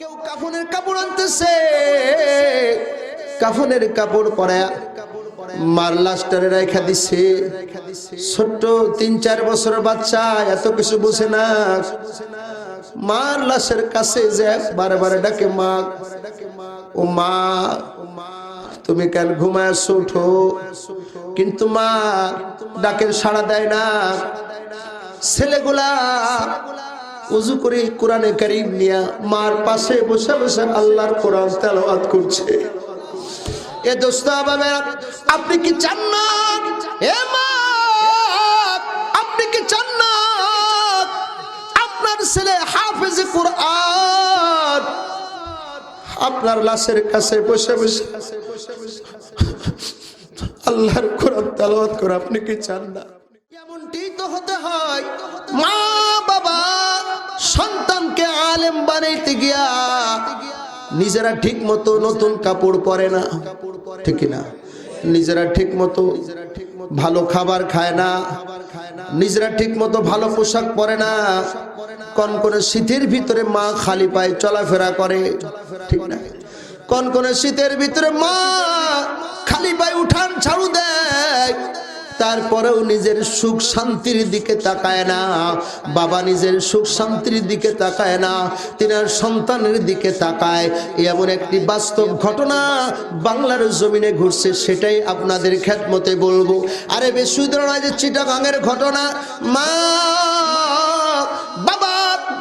কেউ কাফনের কাপড় আনতেছে। কাফনের কাপড় পরা মার রেখা দিচ্ছে ছোট্ট তিন চার বছরের বাচ্চা, এত কিছু বুঝে না। মার লাশের কাছে যে বারে বারে ডাকে মা, ও মা, তুমি কেন ঘুমায় উঠো। কিন্তু মা ডাকের সাড়া দেয় না। ছেলেগুলা উজু করে কোরআনে কারিম নিয়া মার পাশে বসে বসে আল্লাহর কোরআন তেলাওয়াত করছে। এ দোস্ত আপনি কি চান না এ মা, আপনি কি চান না আপনার ছেলে হাফেজ কোরআন। আপনার লাশের কাছে বসে বসে আল্লাহর কোরআন তেলাওয়াত করে, আপনি কি চান না আলেম বানাইতে গিয়া নিজেরা ঠিক মতো নতুন কাপড় পরে না। ঠিক না। নিজেরা ঠিক মতো ভালো খাবার খায় না। নিজেরা ঠিক মতো ভালো পোশাক পরে না। কোন কোন শীতের ভিতরে মা খালি পায়ে চলাফেরা করে। ঠিক না। কোন কোন শীতের ভিতরে মা খালি পায়ে উঠান ছাড়ু দেয়। তারপরেও নিজের সুখ শান্তির দিকে তাকায় না। বাবা নিজের সুখ শান্তির দিকে তাকায় না তিনার সন্তানের দিকে তাকায়। এমন একটি বাস্তব ঘটনা বাংলার জমিনে ঘুরছে, সেটাই আপনাদের খ্যাতমতে বলব। আরে বেশি নয় যে চিটাগাঙের ঘটনা। মা, বাবা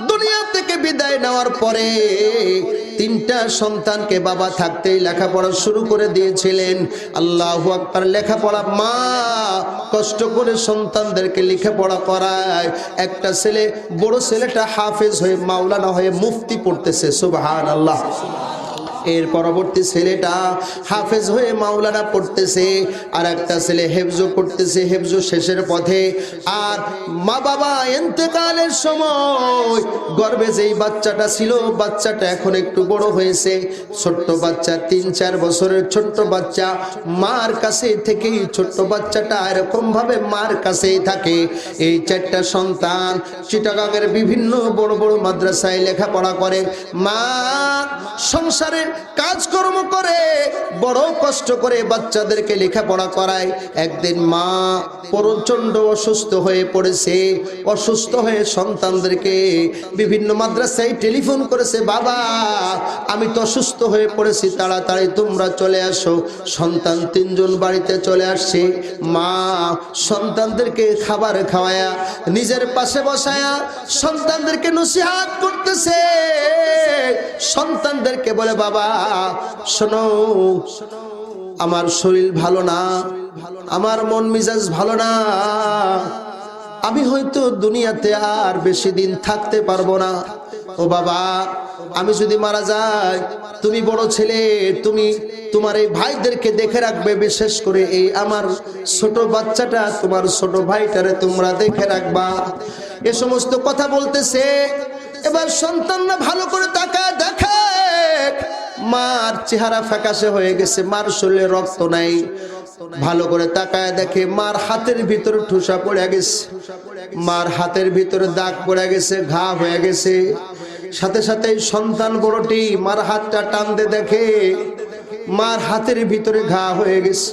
দুনিয়া থেকে বিদায় নেওয়ার পরে তিনটা সন্তানকে বাবা থাকতেই লেখাপড়া শুরু করে দিয়েছিলেন। আল্লাহ আকবার লেখাপড়া মা কষ্ট করে সন্তানদেরকে লেখাপড়া করায়। একটা ছেলে, বড় ছেলেটা হাফেজ হয়ে মাওলানা হয়ে মুফতি পড়তেছে সুবহান আল্লাহ এর পরবর্তী ছেলেটা হাফেজ হয়ে মাওলানা পড়তেছে আর একটা ছেলে হেফজো করতেছে হেফজো শেষের পথে। আর মা বাবা এতেকালের সময় গর্বে যেই বাচ্চাটা ছিল, বাচ্চাটা এখন একটু বড় হয়েছে। ছোট্ট বাচ্চা, তিন চার বছরের ছোট্ট বাচ্চা, মার কাছে থেকেই ছোট্ট বাচ্চাটা এরকম ভাবে মার কাছেই থাকে। এই চারটা সন্তান চিটাগাঙের বিভিন্ন বড় বড় মাদ্রাসায় লেখাপড়া করে মা সংসারে কাজকর্ম করে, বড় কষ্ট করে বাচ্চাদেরকে লেখাপড়া করায়। একদিন মা প্রচণ্ড অসুস্থ হয়ে পড়েছে। অসুস্থ হয়ে সন্তানদেরকে বিভিন্ন মাদ্রাসায় টেলিফোন করেছে, বাবা, আমি তো অসুস্থ হয়ে পড়েছি, তাড়াতাড়ি তোমরা চলে আসো। সন্তান তিনজন বাড়িতে চলে আসছে। মা সন্তানদেরকে খাবার খাওয়ায়া, নিজের পাশে বসায়া সন্তানদেরকে নসিহাত করতেছে। সন্তানদেরকে বলে, বাবা শোনো, আমার শরীর ভালো না, আমার মন মিজাজ ভালো না, আমি হয়তো দুনিয়াতে আর বেশি দিন থাকতে পারব না। ও বাবা, আমি যদি মারা যাই, তুমি বড় ছেলে, তুমি তোমার এই ভাইদেরকে দেখে রাখবে, বিশেষ করে এই আমার ছোট বাচ্চাটা, তোমার ছোট ভাইটারে তোমরা দেখে রাখবা। এ সমস্ত কথা বলতেছে, এবার সন্তানরা ভালো করে তাকায় মার চেহারা ফ্যাকাশে হয়ে গেছে, মার শরীরে রক্ত নাই। ভালো করে তাকায় দেখে মার হাতের ভিতরে ঠুসা পড়ে গেছে। মার হাতের ভিতরে দাগ পড়ে গেছে, ঘা হয়ে গেছে। সাথে সাথে সন্তান বড়টি মার হাতটা টানতে দেখে মার হাতের ভিতরে ঘা হয়ে গেছে।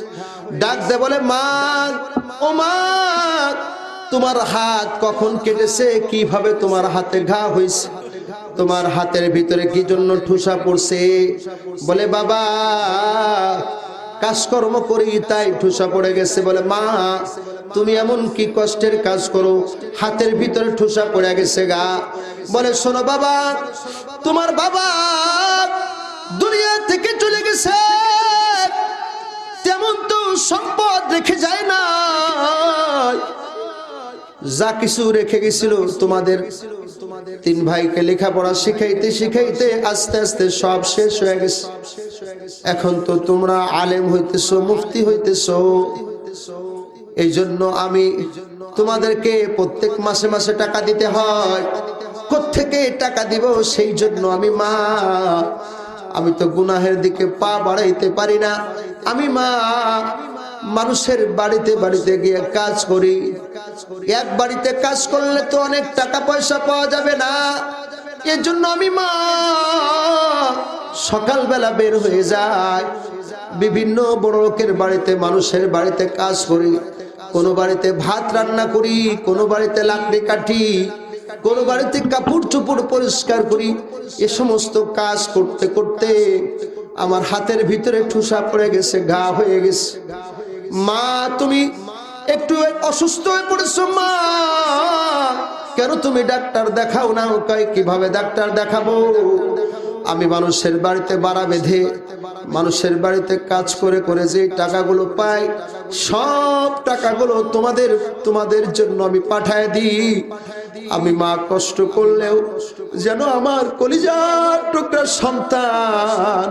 ডাক দে বলে, মা, ও মা, তোমার হাত কখন কেটেছে? কীভাবে তোমার হাতে ঘা হয়েছে? তোমার হাতের ভিতরে কি জন্য ঠুসা পড়ছে? বলে, বাবা, কাজকর্ম করি, তাই ঠুসা পড়ে গেছে। বলে, মা, তুমি এমন কি কষ্টের কাজ করো? হাতের ভিতরে ঠুসা পড়ে গেছে গা। বলে, শোনো বাবা, তোমার বাবা দুনিয়া থেকে চলে গেছে। তেমন তো সম্পদ রেখে যায় না যা কিছু রেখে গেছিল তোমাদের তিন ভাইকে লেখাপড়া শিখাইতে শিখাইতে আস্তে আস্তে সব শেষ হয়ে গেছে। এখন তো তোমরা আলেম হইতেছ, মুফতি হইতেছ। এই জন্য আমি তোমাদেরকে প্রত্যেক মাসে মাসে টাকা দিতে হয়। থেকে টাকা দিব সেই জন্য আমি মা। আমি তো গুনাহের দিকে পা বাড়াইতে পারি না। আমি মা, মানুষের বাড়িতে বাড়িতে গিয়ে কাজ করি। এক বাড়িতে কাজ করলে তো অনেক টাকা পয়সা পাওয়া যাবে না। এর জন্য আমি মা সকালবেলা বের হয়ে যায় বিভিন্ন বড় লোকের বাড়িতে, মানুষের বাড়িতে কাজ করি। কোনো বাড়িতে ভাত রান্না করি, কোনো বাড়িতে লাকড়ি কাটি, কোনো বাড়িতে কাপড় চোপড় পরিষ্কার করি। এ সমস্ত কাজ করতে করতে আমার হাতের ভিতরে ঠুসা পড়ে গেছে, গা হয়ে গেছে। মা, তুমি একটু অসুস্থ হয়ে পড়েছো, মা। কেন তুমি ডাক্তার দেখাও না? কয় কীভাবে ডাক্তার দেখাবো? আমি মানুষের বাড়িতে বাড়া বেঁধে, মানুষের বাড়িতে কাজ করে করে যে টাকাগুলো পাই, সব টাকাগুলো তোমাদের তোমাদের জন্য আমি পাঠায় দিই। আমি মা কষ্ট করলেও যেন আমার কলিজার টুকরা সন্তান,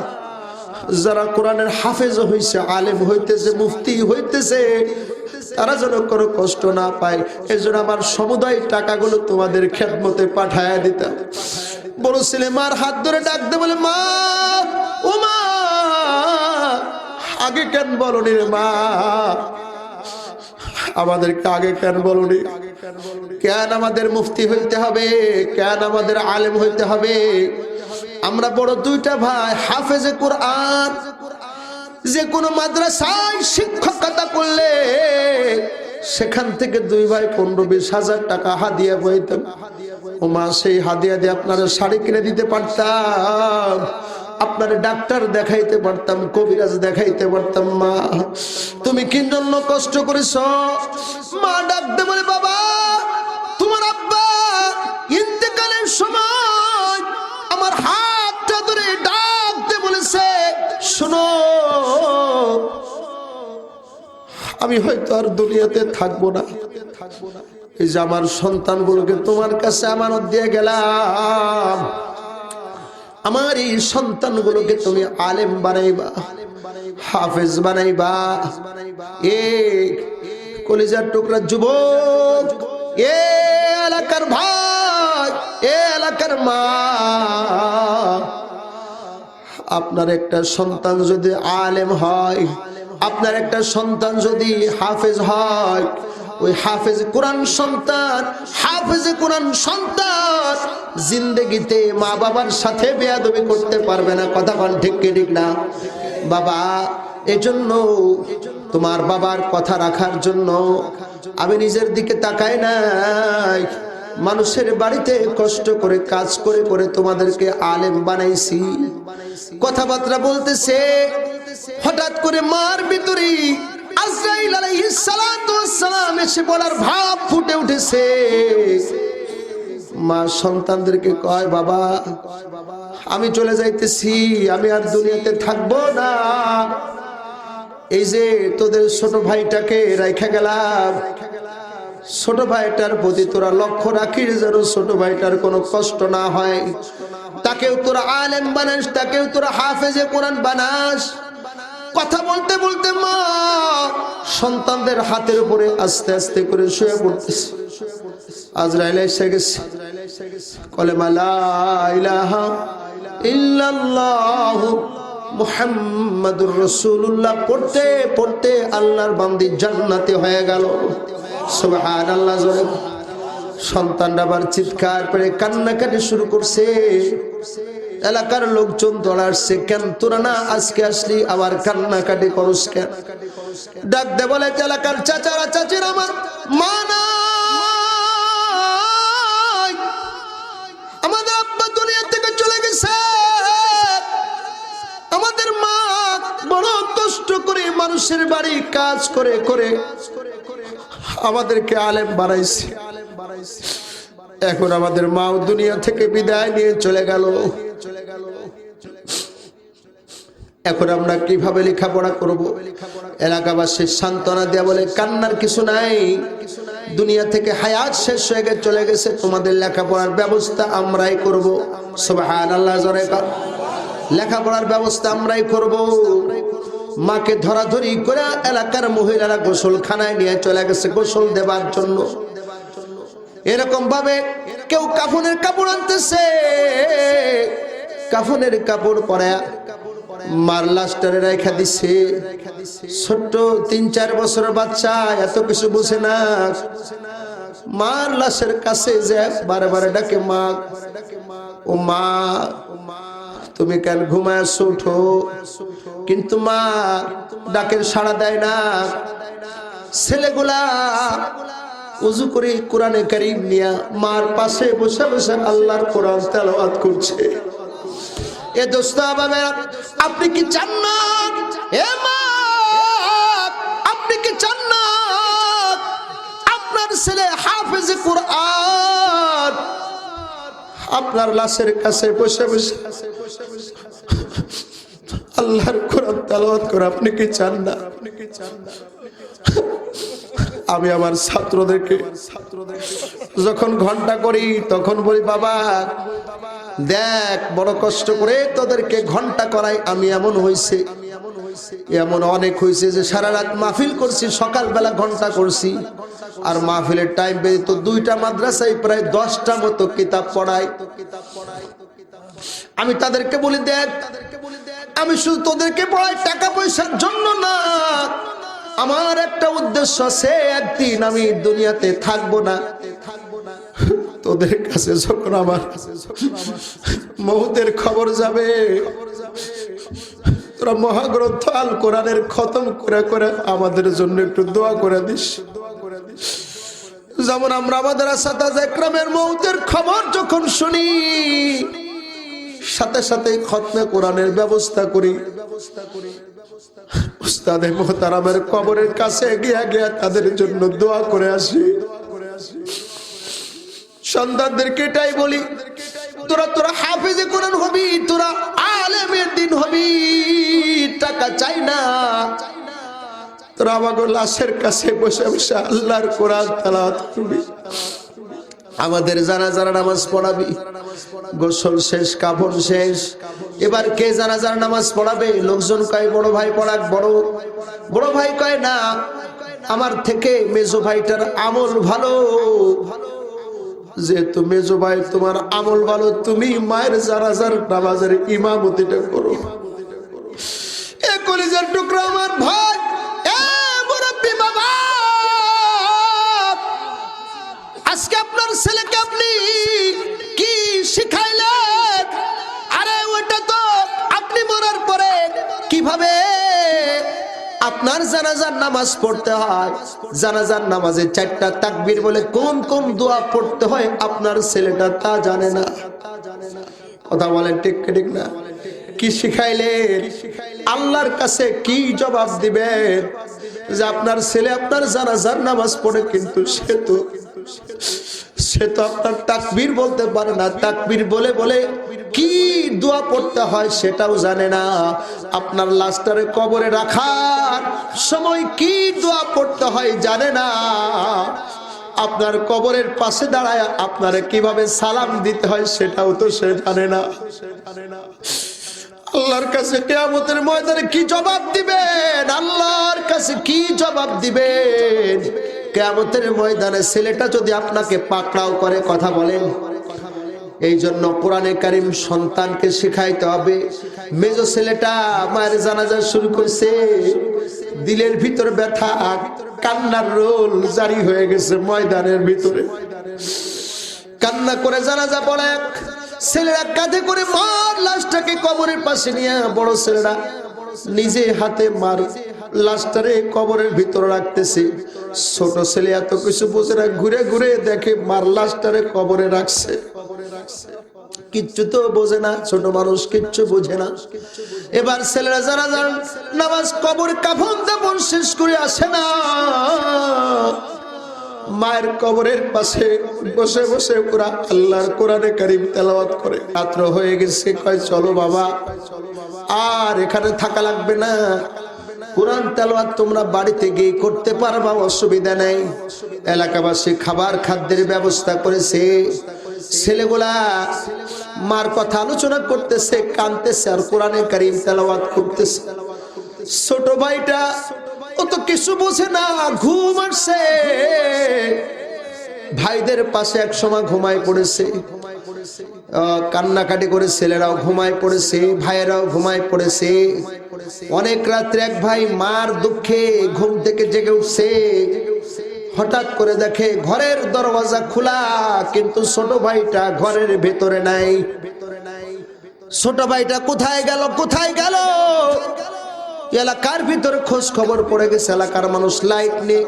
যারা কোরআনের হাফেজ হইছে, আলেম হইতেছে, মুফতি হইতেছে তারা যেন কোনো কষ্ট না পায়। এই জন্য আমার সমুদায় টাকাগুলো তোমাদের খেদমতে পাঠায় দিতাম। বড় ছেলে মার হাত ধরে ডাকতে বলে, মা, ও মা, আগে কেন বলনি রে মা? আমাদেরকে আগে কেন বলনি? কেন আমাদের মুফতি হইতে হবে? কেন আমাদের আলেম হইতে হবে? আমরা বড় দুইটা ভাই, হাফেজে কোরআন, যে কোনো মাদ্রাসায় শিক্ষকতা করলে সেখান থেকে দুই ভাই পনেরো বিশ হাজার টাকা হাদিয়া বইতাম ও মা সেই হাদিয়া দিয়ে আপনারা শাড়ি কিনে দিতে পারতাম, আপনার ডাক্তার দেখাইতে পারতাম, কবিরাজ দেখাইতে পারতাম, মা। তুমি কি জন্য কষ্ট করেছ? মা ডাকতে বলে, বাবা, তোমার আব্বা ইন্তেকালের সময় আমার হাতটা ধরে ডাকতে বলেছে, শোনো আমি হয়তো আর দুনিয়াতে থাকব না। এই যে আমার সন্তান সন্তানগুলোকে তোমার কাছে আমানত দিয়ে গেলাম। আমার এই সন্তান সন্তানগুলোকে তুমি আলেম বানাইবা, হাফেজ বানাইবা। এ কলিজার টুকরা যুবক, এ এলাকার ভাই, এ এলাকার মা। আপনার একটা সন্তান যদি আলেম হয় আপনার একটা সন্তান যদি হাফেজ হয়, ওই হাফেজ কোরআন সন্তান, হাফেজ কোরআন সন্তান, জিন্দগিতে মা বাবার সাথে বেয়াদবি করতে পারবে না, কথা বল ঠিক ঠিক না? বাবা, এজন্য তোমার বাবার কথা রাখার জন্য আমি নিজের দিকে তাকাই নাই। মানুষের বাড়িতে কষ্ট করে, কাজ করে করে তোমাদেরকে আলেম বানাইছি। কথাবার্তা বলতেছে হঠাৎ করে মার ভিতরে আজরাইল আলাইহিস ওয়াসসালাম এসে বলার ভাব ফুটে উঠেছে। মা সন্তানদেরকে কয়, বাবা, আমি চলে যাইতেছি, আমি আর দুনিয়াতে থাকব না। এই যে তোদের ছোট ভাইটাকে রাইখা গেলাম। ছোট ভাইটার প্রতি তোরা লক্ষ্য রাখিস যেন ছোট ভাইটার কোনো কষ্ট না হয়। তাকেও তোরা আলেম বানাস, তাকেও তোরা হাফেজে কোরআন বানাস। কথা বলতে বলতে মা সন্তানদের হাতের উপরে আস্তে আস্তে করে শুয়ে পড়তেছে। আজরাইল এসে গেছে। কলেমা ইলাহা ইল্লাল্লাহু মুহাম্মাদুর রাসূলুল্লাহ। পড়তে পড়তে আল্লাহর বান্দি জান্নাতে হয়ে গেল। সুবহানাল্লাহ জোরে। সন্তানরা আবার চিৎকার করে কান্নাকাটি শুরু করছে। এলাকার লোকজন দৌড়াচ্ছে কেন তোরা না আজকে আসলি? আবার কান্নাকাটি করস কেন? ডাক দে বলে এলাকার চাচারা, চাচির আমার মা নাই। আমাদের থেকে চলে গেছে। আমাদের মা কষ্ট করে মানুষের বাড়ি কাজ করে করে আমাদেরকে আলেম এখন আমাদের মাও দুনিয়া থেকে বিদায় নিয়ে চলে গেল। এখন আমরা কীভাবে লেখাপড়া করব? এলাকাবাসীর সান্ত্বনা দেয়া বলে কান্নার কিছু নাই। দুনিয়া থেকে হায়াত শেষ হয়ে গেছে চলে গেছে। তোমাদের লেখাপড়ার ব্যবস্থা আমরাই করব। সুবহান আল্লাহ লেখাপড়ার ব্যবস্থা আমরাই করব। মাকে ধরাধরি করে এলাকার মহিলারা গোসলখানায় নিয়ে চলে গেছে গোসল দেবার জন্য। এরকম ভাবে কেউ কাফনের কাপড় আনতেছে। কাফনের কাপড় পরে মার লাস্টারে রেখা দিছে। ছোট্ট তিন চার বছরের বাচ্চা, এত কিছু বুঝে না। মার লাশের কাছে যে বারে ডাকে, মা, ও মা, তুমি কেন ঘুমায় উঠো। কিন্তু মা ডাকের সাড়া দেয় না। ছেলেগুলা উজু করে কোরআনে কারিম নিয়া মার পাশে বসে বসে আল্লাহর কোরআন তেলাওয়াত করছে। এ দোস্ত আপনি কি চান না? এ মা, আপনি কি চান না? আপনার ছেলে হাফেজ কোরআন। আপনার লাশের কাছে বসে বসে। আল্লাহর কোরআন তেলাওয়াত করে আপনি কি চান না আপনি কি চান না? আমি আমার ছাত্রদেরকে, যখন ঘণ্টা করি, তখন বলি, বাবা দেখ, বড় কষ্ট করে তোদেরকে ঘণ্টা করাই আমি এমন হয়েছে এমন অনেক হয়েছে যে সারা রাত মাহফিল করছি, সকালবেলা ঘণ্টা করছি। আর মাহফিলের টাইম বেরিয়ে তো দুইটা মাদ্রাসায় প্রায় দশটা মতো কিতাব পড়াই। আমি তাদেরকে বলি, দেখ, আমি শুধু তোদেরকে পড়াই, টাকা পয়সার জন্য না। আমার একটা উদ্দেশ্য আছে, একদিন আমি দুনিয়াতে থাকব না। তোদের কাছে যখন আমার মহুতের খবর যাবে, তোরা মহাগ্রন্থ আল কোরআনের খতম করে করে আমাদের জন্য একটু দোয়া করে দিস। যেমন আমরা আমাদের আসাদাজ একরামের খবর যখন শুনি, সাথে সাথে খতমে কোরআনের ব্যবস্থা করি। উস্তাদে মোহতারামের কবরের কাছে গিয়া গিয়া তাদের জন্য দোয়া করে আসি। সন্তানদেরকে এটাই বলি, তোরা তোরা হাফেজে কোরআন হবি, তোরা আলেমের দিন হবি, টাকা চাই না। তোরা আমাকে লাশের কাছে বসে বসে আল্লাহর কোরআন তালাওয়াত করবি। আমাদের জানা যারা নামাজ পড়াবি, গোসল শেষ কাপড় শেষ, এবার কে জানা যারা নামাজ পড়াবে, লোকজন কয়, বড় ভাই পড়াক, বড়। বড় ভাই কয়, না, আমার থেকে মেজো ভাইটার আমল ভালো। যেহেতু মেজো ভাই, তোমার আমল ভালো, তুমি মায়ের জানাজার নামাজের ইমামতিটা করো। কলিজার টুকরা আমার ভাই আজকে আপনার ছেলেকে আপনি কি আরে তো আপনি কীভাবে আপনার নামাজ পড়তে হয়। জানাজার নামাজে চারটা তাকবির বলে কোন কোন দোয়া পড়তে হয় আপনার ছেলেটা তা জানে না। কথা বলেন ঠিক ঠিক না? কি শিখাইলেন আল্লাহর কাছে কি জবাব দিবেন যে আপনার ছেলে আপনার জানাজার নামাজ পড়ে কিন্তু সে তো সে তো আপনার তাকবির বলতে পারে না। তাকবির বলে বলে কি দোয়া পড়তে হয় সেটাও জানে না। আপনার লাস্টারে কবরে রাখার সময় কি দোয়া পড়তে হয় জানে না। আপনার কবরের পাশে দাঁড়ায় আপনারে কীভাবে সালাম দিতে হয় সেটাও তো সে জানে না। আল্লাহর কাছে কেয়ামতের ময়দানে কি জবাব দিবেন? আল্লাহর কাছে কি জবাব দিবেন? কেয়ামতের ময়দানে ছেলেটা যদি আপনাকে পাকড়াও করে কথা বলেন এই জন্য কোরআনে কারিম সন্তানকে শিখাইতে হবে। মেজ ছেলেটা মায়ের জানাজা শুরু করছে। দিলের ভিতর ব্যথা, কান্নার রোল জারি হয়ে গেছে ময়দানের ভিতরে। কান্না করে জানাজা পড়ে। ছেলেরা কাঁধে করে মার লাশটাকে কবরের পাশে নিয়ে বড় ছেলেরা নিজে হাতে মার লাশটারে কবরের ভিতরে রাখতেছে। ছোট ছেলে এত কিছু বোঝে না, ঘুরে ঘুরে দেখে মার লাশটারে কবরে রাখছে। কিচ্ছু তো বোঝে না, ছোট মানুষ কিচ্ছু বোঝে না। এবার ছেলেরা যারা যান নামাজ কবর কাফন দাপন শেষ করে আসে না, মায়ের কবরের পাশে বসে বসে ওরা আল্লাহর কোরআনে কারিম তেলাওয়াত করে। রাত্র হয়ে গেছে, কয়, চলো বাবা। আর এখানে থাকা লাগবে না। কোরআন তেলাওয়াত তোমরা বাড়িতে গিয়ে করতে পারবা, অসুবিধা নেই। এলাকাবাসী খাবার খাদ্যের ব্যবস্থা করেছে। ছেলেগুলা মার কথা আলোচনা করতেছে, কানতেছে আর কোরআনে কারিম তেলাওয়াত করতেছে। ছোট ভাইটা ও তো কিছু বোঝে না, ঘুম আসছে। ভাইদের পাশে এক সময় ঘুমায় পড়েছে। কান্নাকাটি করে ছেলেরাও ঘুমায় পড়েছে, ভাইয়েরাও ঘুমায় পড়েছে। অনেক রাত্রে এক ভাই মার দুঃখে ঘুম থেকে জেগে উঠছে। হঠাৎ করে দেখে ঘরের দরওয়াজা খোলা, কিন্তু ছোট ভাইটা ঘরের ভেতরে নাই। ছোট ভাইটা কোথায় গেল? কোথায় গেল? এলাকার ভিতরে খোঁজ খবর পড়ে গেছে, এলাকার মানুষ লাইট নেই।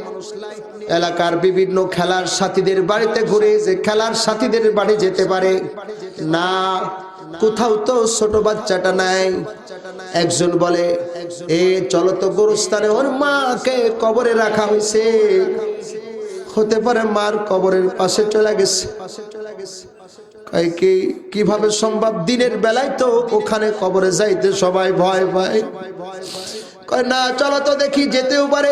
এলাকার বিভিন্ন খেলার সাথীদের বাড়িতে ঘুরে যে খেলার সাথীদের বাড়ি যেতে পারে না, কোথাও তো ছোট বাচ্চাটা নাই। একজন বলে, এ, চলো তো গোরস্থানে, ওর মাকে কবরে রাখা হয়েছে। হতে পারে মার কবরের পাশে চলে গেছে। কীভাবে সম্ভব? দিনের বেলায় তো ওখানে কবরে যাইতে সবাই ভয় ভয় কয়, না, চলো তো দেখি যেতেও পারে।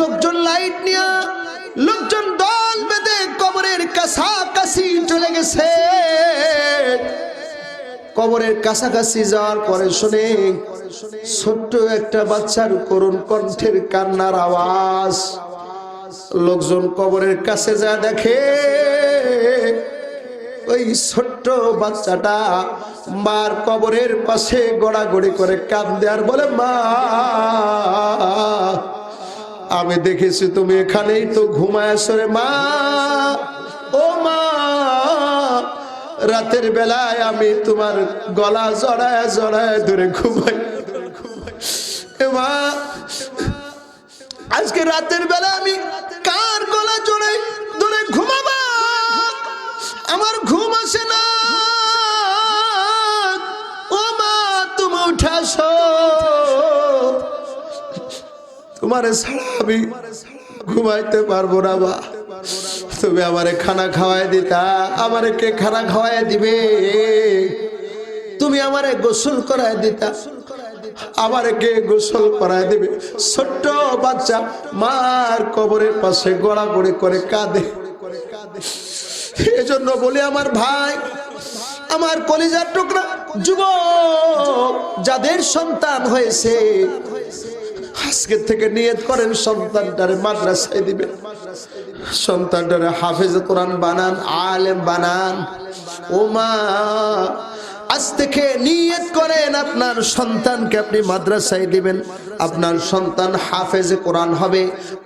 লোকজন লাইট নিয়ে, লোকজন দল বেঁধে কবরের কাছাকাছি চলে গেছে। কবরের কাছাকাছি যাওয়ার পরে শুনে ছোট্ট একটা বাচ্চার করুণ কণ্ঠের কান্নার আওয়াজ। লোকজন কবরের কাছে যা দেখে, ওই ছোট্ট বাচ্চাটা মার কবরের পাশে গড়াগড়ি করে কান্দে আর বলে, মা, আমি দেখেছি তুমি এখানেই তো ঘুমায় আসরে মা। ও মা, রাতের বেলায় আমি তোমার গলা জড়ায় জড়ায় ধরে ঘুমাই মা আজকে রাতের বেলা আমি কার গলা জড়াই ধরে ঘুমাবো? আমার ঘুম আসে না। ও মা, তুমি উঠাস তোমার ছাড়া আমি ঘুমাইতে পারব না মা। তুমি আমারে খানা খাওয়াই দিতা, আমারে কে খানা খাওয়াই দিবে? তুমি আমারে গোসল করাই দিতা। আমারে কে গোসল করাই দিবে? ছোট্ট বাচ্চা মার কবরের পাশে গড়াগড়ি করে কাঁদে। এজন্য বলি আমার ভাই, আমার কলিজার টুকরা যুবক, যাদের সন্তান হয়েছে, আজকে থেকে নিয়ত করেন সন্তানটারে মাদ্রাসায় দিবেন সন্তানটারে হাফেজ কোরআন বানান, আলেম বানান। ও মা আজ থেকে নিয়ত করেন আপনার সন্তানকে আপনি মাদ্রাসায় দিবেন। আপনার সন্তান হাফেজ কোরআন হবে।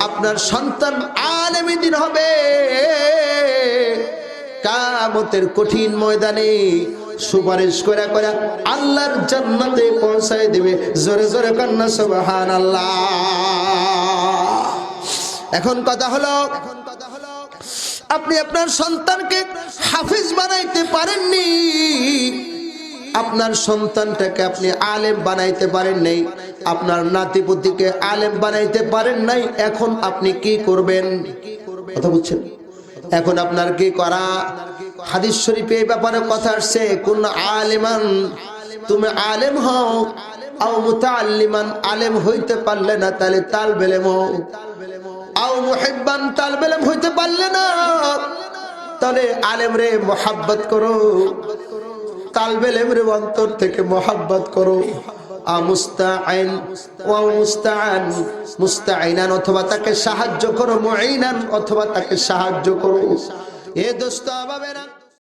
আপনার সন্তান আলেমী দিন হবে। কামতের কঠিন ময়দানে সুপারিশ করে করে আল্লাহর জান্নাতে পৌঁছায় দিবে। জোরে জোরে কান্না সুবহান আল্লাহ এখন কথা হলো, আপনি আপনার সন্তানকে হাফিজ বানাইতে পারেননি। আপনার সন্তানটাকে আপনি আলেম বানাইতে পারেন নাই, আপনার নাতিপুতিকে আলেম বানাইতে পারেন নাই, এখন আপনি কি করবেন? কথা বুঝছেন? এখন আপনার কি করা? হাদিস শরীফে এই ব্যাপারে কথা আসছে, কোন আলেমান, তুমি আলেম হও, আও মুতাআল্লিমান, আলেম হইতে পারলে না, তাহলে তাল বেলেম হও। আও মুহিব্বান, তাল বেলেম হইতে পারলে না। তাহলে আলেম রে, মোহাব্বত করো। তালবেল এমরে অন্তর থেকে মোহাব্বত করো। আইন অথবা তাকে সাহায্য করো মুআইনান অথবা তাকে সাহায্য করো। এ দোস্ত